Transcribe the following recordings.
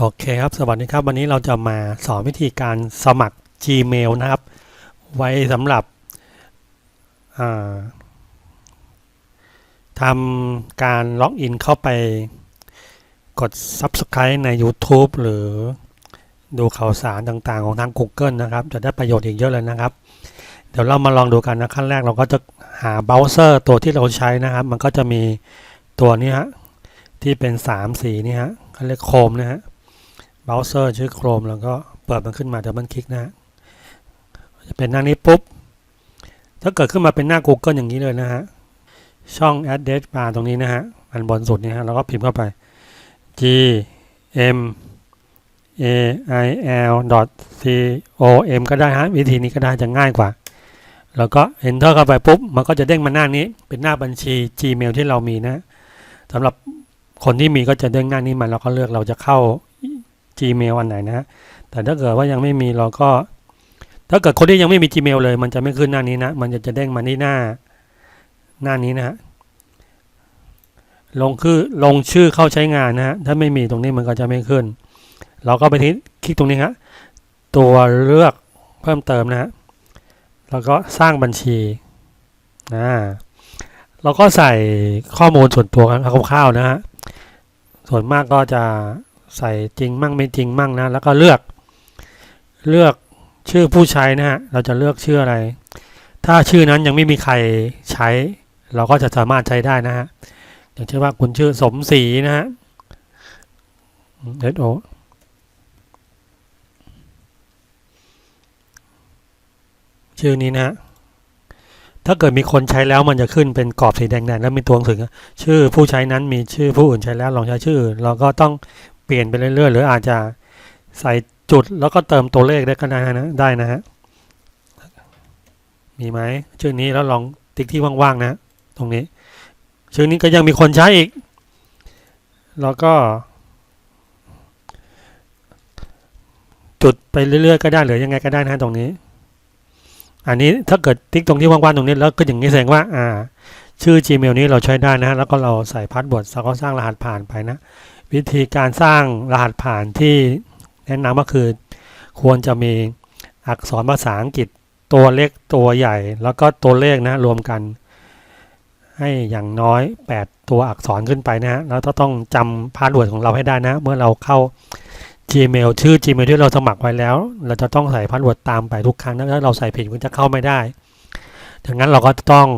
โอเคครับ สวัสดีครับ วันนี้เราจะมาสอนวิธีการสมัคร Gmail นะครับ ไว้สำหรับาทำการล็อกอินเข้าไปกด Subscribe ใน YouTube หรือดูข่าวสารต่างๆ ของทาง Google นะครับ จะได้ประโยชน์อีกเยอะเลยนะครับ เดี๋ยวเรามาลองดูกันนะ ขั้นแรกเราก็จะหาเบราว์เซอร์ตัวที่เราใช้นะครับ มันก็จะมีตัวนี้ฮะที่เป็น 3 สีนี่ฮะเขาเรียกโคมนะฮะ เบราว์เซอร์ชื่อ Chrome แล้วก็เปิดมันขึ้นมาดับเบิลคลิกนะจะเป็นหน้านี้ปุ๊บ ถ้าเกิดขึ้นมาเป็นหน้า Google อย่างนี้เลยนะฮะ ช่อง address bar ตรงนี้นะฮะ อันบนสุดนี่ฮะเราก็พิมพ์เข้าไป g m a i l c o m ก็ได้ฮะ วิธีนี้ก็ได้จะง่ายกว่า แล้วก็ enter เข้าไปปุ๊บ มันก็จะเด้งมาหน้านี้ เป็นหน้าบัญชี Gmail ที่เรามีนะสำหรับคนที่มีก็จะเด้งหน้านี้มาเราก็เลือกเราจะเข้า Gmail อันไหนนะฮะแต่ถ้าเกิดว่ายังไม่มีเราก็ ถ้าเกิดคนที่ยังไม่มี Gmail เลย มันจะไม่ขึ้นหน้านี้นะ มันจะจะเด้งมาที่หน้าหน้านี้นะฮะลงคือลงชื่อเข้าใช้งานนะฮะถ้าไม่มีตรงนี้มันก็จะไม่ขึ้น เราก็ไปที่คลิกตรงนี้ฮะตัวเลือกเพิ่มเติมนะฮะแล้วก็สร้างบัญชีนะเราก็ใส่ข้อมูลส่วนตัวกันคร่าวๆนะฮะส่วนมากก็จะ ใส่จริงมั่งไม่จริงมั่งนะ แล้วก็เลือกเลือกชื่อผู้ใช้นะฮะ เราจะเลือกชื่ออะไร ถ้าชื่อนั้นยังไม่มีใครใช้ เราก็จะสามารถใช้ได้นะฮะ อย่างเช่นว่าคุณชื่อสมศรีนะฮะเดโอชื่อนี้นะฮะ ถ้าเกิดมีคนใช้แล้วมันจะขึ้นเป็นกรอบสีแดงๆแล้วมีตัวหนังสือชื่อผู้ใช้นั้นมีชื่อผู้อื่นใช้แล้วลองใช้ชื่อเราก็ต้อง เปลี่ยนไปเรื่อยๆ หรืออาจจะใส่จุดแล้วก็เติมตัวเลขได้ก็ได้นะได้นะฮะมีไหมชื่อนี้แล้วลองติ๊กที่ว่างๆนะ ตรงนี้ ชื่อนี้ก็ยังมีคนใช้อีก แล้วก็ จุดไปเรื่อยๆก็ได้หรือยังไงก็ได้นะตรงนี้ อันนี้ถ้าเกิดติ๊กตรงที่ว่างๆตรงนี้แล้วก็อย่างนี้แสดงว่า อ่า ชื่อ Gmail นี้เราใช้ได้นะฮะแล้วก็เราใส่พาสเวิร์ดแล้วก็สร้างรหัสผ่านไปนะ วิธีการสร้างรหัสผ่านที่แนะนำก็คือ ควรจะมีอักษรภาษาอังกฤษตัวเล็กตัวใหญ่ แล้วก็ตัวเลขนะรวมกัน ให้อย่างน้อย 8 ตัวอักษรขึ้นไปนะฮะแล้วก็ต้องจำพาสเวิร์ดของเราให้ได้นะ เมื่อเราเข้า Gmail ชื่อ Gmail ที่เราสมัครไว้แล้ว เราจะต้องใส่พาสเวิร์ดตามไปทุกครั้งนะถ้าเราใส่ผิดมันจะเข้าไม่ได้ดังนั้นเราก็ต้อง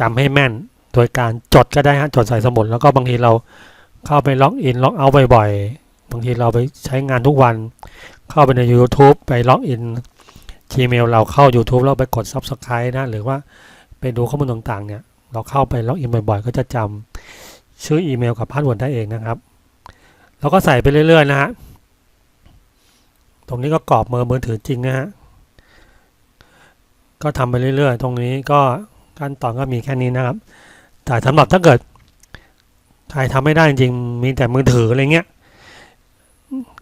จำให้แม่นโดยการจดก็ได้ฮะจดใส่สมุดแล้วก็บางทีเรา เข้าไปล็อกอินล็อกเอาบ่อยๆ บางทีเราไปใช้งานทุกวัน เข้าไปใน YouTube ไปล็อกอิน Gmail เราเข้า YouTube แล้วไปกด Subscribe นะหรือว่าไปดูข้อมูลต่างๆเนี่ยเราเข้าไปล็อกอินบ่อยๆ ก็จะจำชื่ออีเมลกับพาสเวิร์ดได้เองนะครับเราก็ใส่ไปเรื่อยๆ นะฮะตรงนี้ก็กรอบมือมือถือจริงนะฮะก็ทำไปเรื่อยๆ ตรงนี้ก็ขั้นตอนก็มีแค่นี้นะครับ แต่สำหรับถ้าเกิด ใครทำไม่ได้จริงมีแต่มือถืออะไรเงี้ย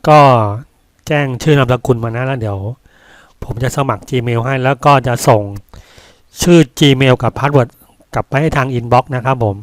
ก็แจ้งชื่อนามสกุลมานะแล้วเดี๋ยว ผมจะสมัคร Gmail ให้แล้วก็จะส่งชื่อ Gmail กับพาสเวิร์ดกลับไปให้ทางอินบ็อกซ์นะครับผม